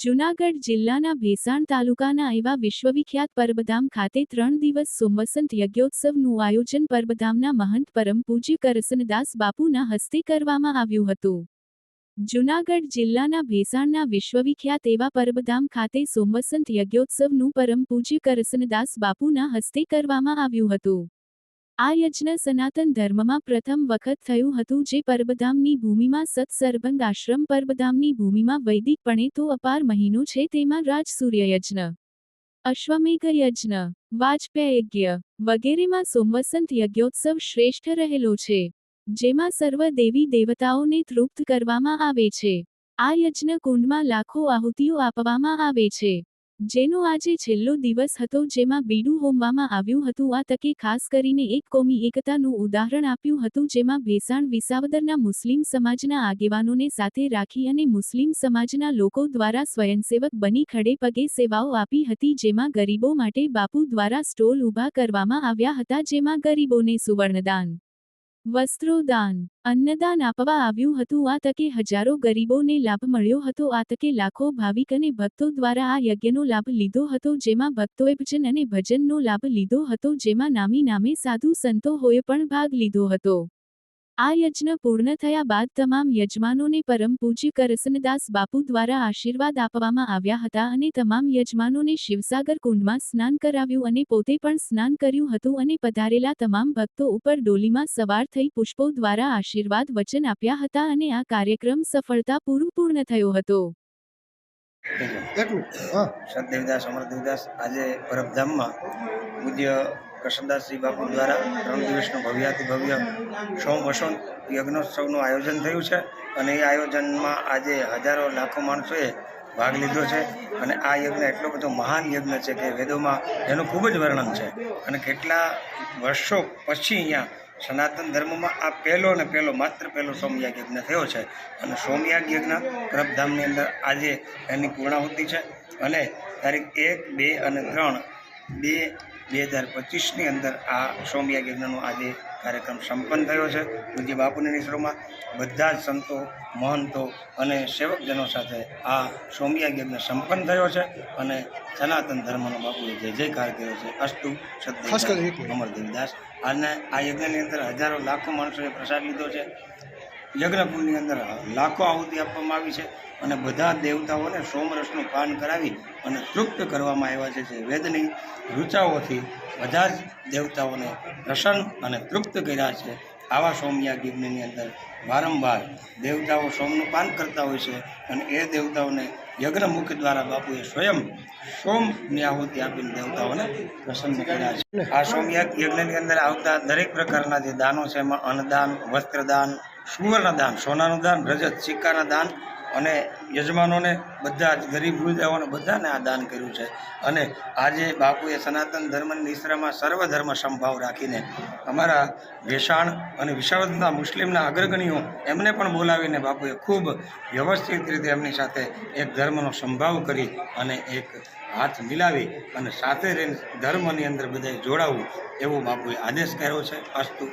જૂનાગઢ જિલ્લાના ભેસાણ તાલુકાના એવા વિશ્વવિખ્યાત પરબધામ ખાતે ત્રણ દિવસ સોમવસંત યજ્ઞોત્સવનું આયોજન પરબધામના મહંત પરમ પૂજ્ય કરસનદાસ બાપુના હસ્તે કરવામાં આવ્યું હતું. જૂનાગઢ જિલ્લાના ભેસાણના વિશ્વવિખ્યાત એવા પરબધામ ખાતે સોમવસંત યજ્ઞોત્સવનું પરમ પૂજ્ય કરસનદાસ બાપુના હસ્તે કરવામાં આવ્યું હતું. આ યજ્ઞ સનાતન ધર્મમાં પ્રથમ વખત થયું હતું જે પરબધામની ભૂમિમાં સત્સર્ભંગ આશ્રમ પરબધામની ભૂમિમાં વૈદિકપણે તો અપાર મહિનો છે તેમાં રાજસૂર્ય યજ્ઞ, અશ્વમેઘ યજ્ઞ વાજપેયજ્ઞ વગેરેમાં સોમવસંત યજ્ઞોત્સવ શ્રેષ્ઠ રહેલો છે, જેમાં સર્વ દેવી દેવતાઓને તૃપ્ત કરવામાં આવે છે. આ યજ્ઞ કુંડમાં લાખો આહુતિઓ આપવામાં આવે છે. જેનો આજે છેલ્લો દિવસ હતો જેમાં બીડું હોમવામાં આવ્યું હતું. આ તકે ખાસ કરીને એક કોમી એકતાનું ઉદાહરણ આપ્યું હતું જેમાં ભેસાણ વિસાવદરના મુસ્લિમ સમાજના આગેવાનોને સાથે રાખી અને મુસ્લિમ સમાજના લોકો દ્વારા સ્વયંસેવક બની ખડે પગે સેવાઓ આપી હતી જેમાં ગરીબો માટે બાપુ દ્વારા સ્ટોલ ઊભા કરવામાં આવ્યા હતા જેમાં ગરીબોને સુવર્ણદાન વસ્ત્રોદાન અન્નદાન આપવા આવ્યું હતું આ તકે હજારો ગરીબોને લાભ મળ્યો હતો, આ તકે લાખો ભાવિક અને ભક્તો દ્વારા આ યજ્ઞનો લાભ લીધો હતો, જેમાં ભક્તોએ ભજન અને ભજનનો લાભ લીધો હતો, જેમાં નામી નામે સાધુ સંતોએ પણ ભાગ લીધો હતો. આ યજ્ઞ પૂર્ણ થયા બાદ તમામ યજમાનોને પરમ પૂજ્ય કરસનદાસ બાપુ દ્વારા આશીર્વાદ આપવામાં આવ્યા હતા અને તમામ યજમાનોને શિવસાગર કુંડમાં સ્નાન કરાવ્યું અને પોતે પણ સ્નાન કર્યું હતું અને પધારેલા તમામ ભક્તો ઉપર ડોલીમાં સવાર થઈ પુષ્પો દ્વારા આશીર્વાદ વચન આપ્યા હતા અને આ કાર્યક્રમ સફળતાપૂર્વક પૂર્ણ થયો હતો. એટલું અમરદેવદાસ આજે પરબધામમાં પૂજ્ય કરશનદાસજી બાપુ દ્વારા ત્રણ દિવસનું ભવ્યાતિ ભવ્ય સોમ વસંત યજ્ઞોત્સવનું આયોજન થયું છે. અને એ આયોજનમાં આજે હજારો લાખો માણસોએ ભાગ લીધો છે. અને આ યજ્ઞ એટલો બધો મહાન યજ્ઞ છે કે વેદોમાં એનું ખૂબ જ વર્ણન છે. અને કેટલા વર્ષો પછી અહીંયા સનાતન ધર્મમાં આ પહેલો અને પહેલો માત્ર પહેલો સોમયાગ યજ્ઞ થયો છે. અને સોમયાગ યજ્ઞ પરબધામની અંદર આજે એની પૂર્ણાહુતિ છે. અને તારીખ એક, બે અને ત્રણ, બે બે હજાર પચીસની અંદર આ સોમિયા યજ્ઞનો આજે કાર્યક્રમ સંપન્ન થયો છે. પૂજ્ય બાપુની નિશ્રોમાં બધા જ સંતો મહંતો અને સેવકજનો સાથે આ સોમિયા યજ્ઞ સંપન્ન થયો છે અને સનાતન ધર્મનો બાપુએ જય જયકાર કર્યો છે. અસ્તુ સત્ય અમર દેવદાસ અને આ યજ્ઞની અંદર હજારો લાખો માણસોએ પ્રસાદ લીધો છે. યજ્ઞકુંડની અંદર લાખો આહુતિ આપવામાં આવી છે અને બધા દેવતાઓને સોમરસનું પાન કરાવી અને તૃપ્ત કરવામાં આવ્યા છે. જે વેદની ઋચાઓથી બધા જ દેવતાઓને પ્રસન્ન અને તૃપ્ત કર્યા છે. આવા યજ્ઞની અંદર વારંવાર દેવતાઓ સોમનું પાન કરતા હોય છે અને એ દેવતાઓને યજ્ઞમુખ દ્વારા બાપુએ સ્વયં સોમની આહુતિ આપીને દેવતાઓને પ્રસન્ન કર્યા છે. આ સોમયાગ યજ્ઞની અંદર આવતા દરેક પ્રકારના જે દાનો છે એમાં અન્નદાન, વસ્ત્રદાન સુવર્ણદાન સોનાનું દાન, રજત, સિક્કાના દાન અને યજમાનોને બધા જ ગરીબ, વૃદ્ધાઓને બધાને આ દાન કર્યું છે. અને આજે બાપુએ સનાતન ધર્મની નિશ્રામાં સર્વધર્મ સંભાવ રાખીને અમારા ભેસાણ અને વિશાવદના મુસ્લિમના અગ્રગણીઓ એમને પણ બોલાવીને બાપુએ ખૂબ વ્યવસ્થિત રીતે એમની સાથે એક ધર્મનો સંભાવ કરી અને એક હાથ મિલાવી અને સાથે રહીને ધર્મની અંદર બધાએ જોડાવવું એવો બાપુએ આદેશ કર્યો છે. અસ્તુ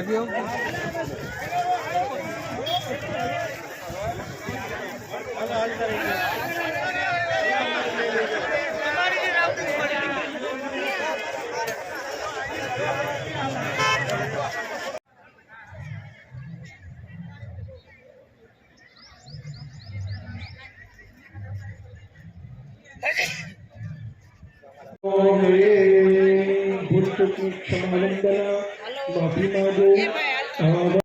સદદેવદાસ અમરદેવ એટલે એવું ભૂતકી ક્ષમાવંદના uma prima.